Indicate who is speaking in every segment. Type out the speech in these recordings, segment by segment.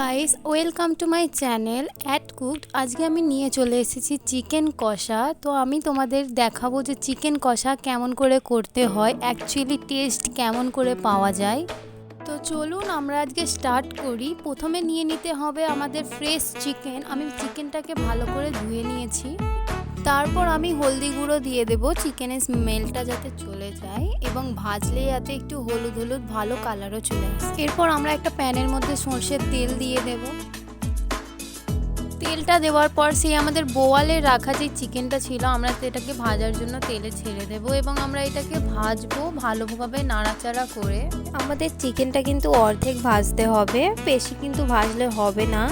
Speaker 1: Guys welcome to my channel at cooked আজকে আমি নিয়ে চলে এসেছি চিকেন কষা। তো আমি তোমাদের দেখাবো যে চিকেন কষা কেমন করে করতে হয় অ্যাকচুয়ালি টেস্ট কেমন করে পাওয়া যায়। তো চলুন আমরা আজকে স্টার্ট করি। প্রথমে নিয়ে নিতে হবে আমাদের ফ্রেশ চিকেন আমি চিকেনটাকে ভালো করে ধুয়ে নিয়েছি। তারপর আমি হলদি গুঁড়ো দিয়ে দেবো চিকেনের স্মেলটা যাতে চলে যায় এবং ভাজলে যাতে একটু হলুদ হলুদ ভালো কালারও চলে আসে। এরপর আমরা একটা প্যানের মধ্যে সর্ষের তেল দিয়ে দেব। তেলটা দেওয়ার পর সেই আমাদের বোয়ালে রাখা যে চিকেনটা ছিল, আমরা এটাকে ভাজার জন্য তেলে ছেড়ে দেব এবং আমরা এটাকে ভাজবো ভালোভাবে নাড়াচাড়া করে।
Speaker 2: আমাদের চিকেনটা কিন্তু অর্ধেক ভাজতে হবে, বেশি কিন্তু ভাজলে হবে না।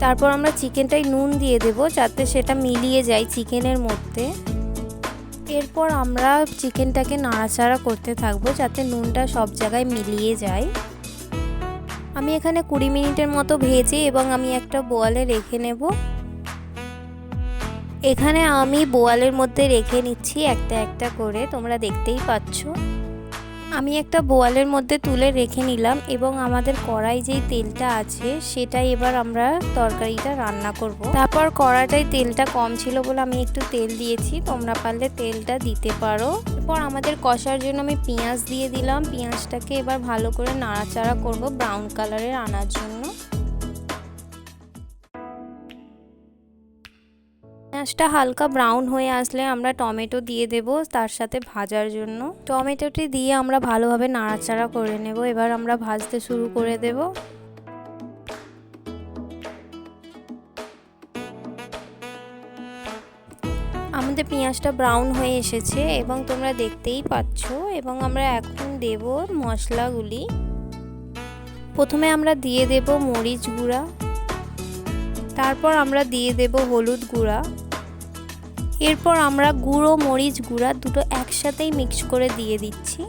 Speaker 2: তারপর আমরা চিকেনটাই নুন দিয়ে দেব যাতে সেটা মিলিয়ে যায় চিকেনের মধ্যে। এরপর আমরা চিকেনটাকে নাড়াচাড়া করতে থাকব যাতে নুনটা সব জায়গায় মিলিয়ে যায়। আমি এখানে কুড়ি মিনিটের মতো ভেজে এবং আমি একটা বোয়ালে রেখে নেব। এখানে আমি বোয়ালের মধ্যে রেখে নিচ্ছি একটা একটা করে, তোমরা দেখতেই পাচ্ছ। আমি একটা বোয়ালের মধ্যে তুলে রেখে নিলাম এবং আমাদের কড়াই যেই তেলটা আছে সেটাই এবার আমরা তরকারিটা রান্না করব। তারপর কড়াটাই তেলটা কম ছিল বলে আমি একটু তেল দিয়েছি। তোমরা পারলে তেলটা দিতে পারো। এরপর আমাদের কষার জন্য আমি পেঁয়াজ দিয়ে দিলাম। পেঁয়াজটাকে এবার ভালো করে নাড়াচাড়া করব ব্রাউন কালারের আনার জন্য। পেঁয়াজটা হালকা ব্রাউন হয়ে আসলে আমরা টমেটো দিয়ে দেব তার সাথে ভাজার জন্য। টমেটোটি দিয়ে আমরা ভালোভাবে নাড়াচাড়া করে নেব। এবার আমরা ভাজতে শুরু করে দেব। আমাদের পেঁয়াজটা ব্রাউন হয়ে এসেছে এবং তোমরা দেখতেই পাচ্ছ এবং আমরা এখন দেব মশলাগুলি। প্রথমে আমরা দিয়ে দেব মরিচ গুঁড়া। তারপর আমরা দিয়ে দেব হলুদ গুঁড়া। এরপর আমরা গুঁড়ো, মরিচ, গুঁড়া দুটো একসাথেই মিক্স করে দিয়ে দিচ্ছি।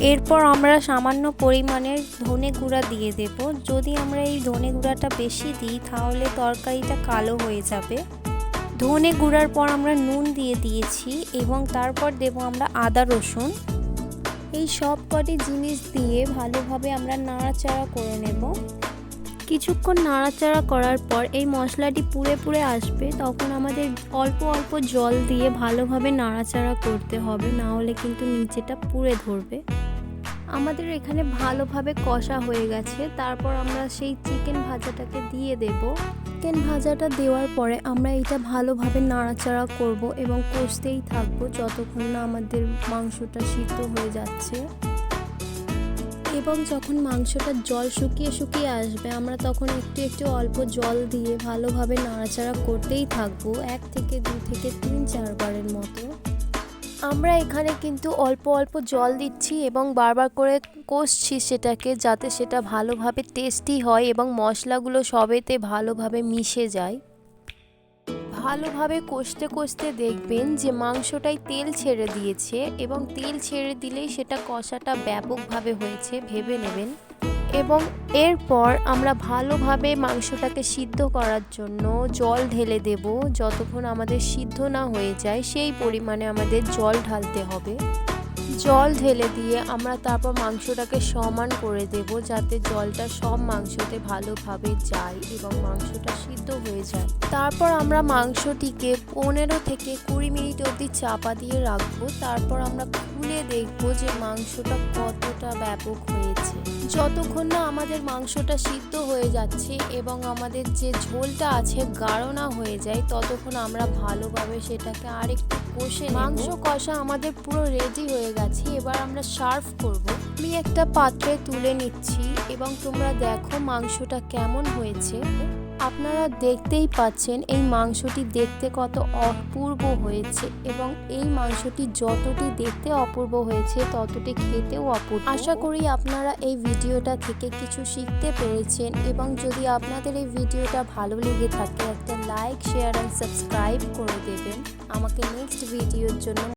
Speaker 2: এরপর আমরা সামান্য পরিমাণের ধনে গুঁড়া দিয়ে দেব। যদি আমরা এই ধনে গুঁড়াটা বেশি দিই, তাহলে তরকারিটা কালো হয়ে যাবে। ধনে গুঁড়ার পর আমরা নুন দিয়ে দিয়েছি এবং তারপর দেব আমরা আদা, রসুন। এই সব কটি জিনিস দিয়ে ভালোভাবে আমরা নাড়াচাড়া করে নেব। কিছুক্ষণ নাড়াচাড়া করার পর এই মশলাটি পুড়ে পুড়ে আসবে, তখন আমাদের অল্প অল্প জল দিয়ে ভালোভাবে নাড়াচাড়া করতে হবে, না হলে কিন্তু নিচেটা পুড়ে ধরবে। আমাদের এখানে ভালোভাবে কষা হয়ে গেছে, তারপর আমরা সেই চিকেন ভাজাটাকে দিয়ে দেব। চিকেন ভাজাটা দেওয়ার পরে আমরা এটা ভালোভাবে নাড়াচাড়া করব এবং কষতেই থাকব যতক্ষণ না আমাদের মাংসটা সিদ্ধ হয়ে যাচ্ছে। এবং যখন মাংসটা জল শুকিয়ে শুকিয়ে আসবে, আমরা তখন একটু একটু অল্প জল দিয়ে ভালোভাবে নাড়াচাড়া করতেই থাকব, এক থেকে দু থেকে তিন চারবারের মতো। আমরা এখানে কিন্তু অল্প অল্প জল দিচ্ছি এবং বারবার করে কষছি সেটাকে যাতে সেটা ভালোভাবে টেস্টি হয় এবং মশলাগুলো সবেতে ভালোভাবে মিশে যায়। ভালোভাবে কষতে কষতে দেখবেন যে মাংসটাই তেল ছেড়ে দিয়েছে এবং তেল ছেড়ে দিলেই সেটা কষাটা ব্যাপকভাবে হয়েছে, ভেবে নেবেন। এবং এরপর আমরা ভালোভাবে মাংসটাকে সিদ্ধ করার জন্য জল ঢেলে দেব। যতক্ষণ আমাদের সিদ্ধ না হয়ে যায়, সেই পরিমাণে আমাদের জল ঢালতে হবে। জল ঢেলে দিয়ে আমরা তারপর মাংসটাকে সমান করে দেব যাতে জলটা সব মাংসতে ভালোভাবে যায় এবং মাংসটা সিদ্ধ হয়ে যায়। তারপর আমরা মাংসটিকে পনেরো থেকে কুড়ি মিনিট অবধি চাপা দিয়ে রাখব। তারপর আমরা খুলে দেখব যে মাংসটা কতটা ব্যাপক হয়েছে। যতক্ষণ না আমাদের মাংসটা সিদ্ধ হয়ে যাচ্ছে এবং আমাদের যে ঝোলটা আছে গাঢ় না হয়ে যায়, ততক্ষণ আমরা ভালোভাবে সেটাকে আরেকটু কষে মাংস কষা আমাদের পুরো রেডি হয়ে গেছে। এবার আমরা সার্ভ করব। আমি একটা পাত্রে তুলে নিচ্ছি এবং তোমরা দেখো মাংসটা কেমন হয়েছে। আপনারা দেখতেই পাচ্ছেন এই মাংসটি দেখতে কত অপূর্ব হয়েছে এবং এই মাংসটি যতটি দেখতে অপূর্ব হয়েছে, ততটি খেতেও অপূর্ব। আশা করি আপনারা এই ভিডিওটা থেকে কিছু শিখতে পেরেছেন এবং যদি আপনাদের এই ভিডিওটা ভালো লেগে থাকে, একটা লাইক, শেয়ার অ্যান্ড সাবস্ক্রাইব করে দেবেন। আমাকে নেক্সট ভিডিওর জন্য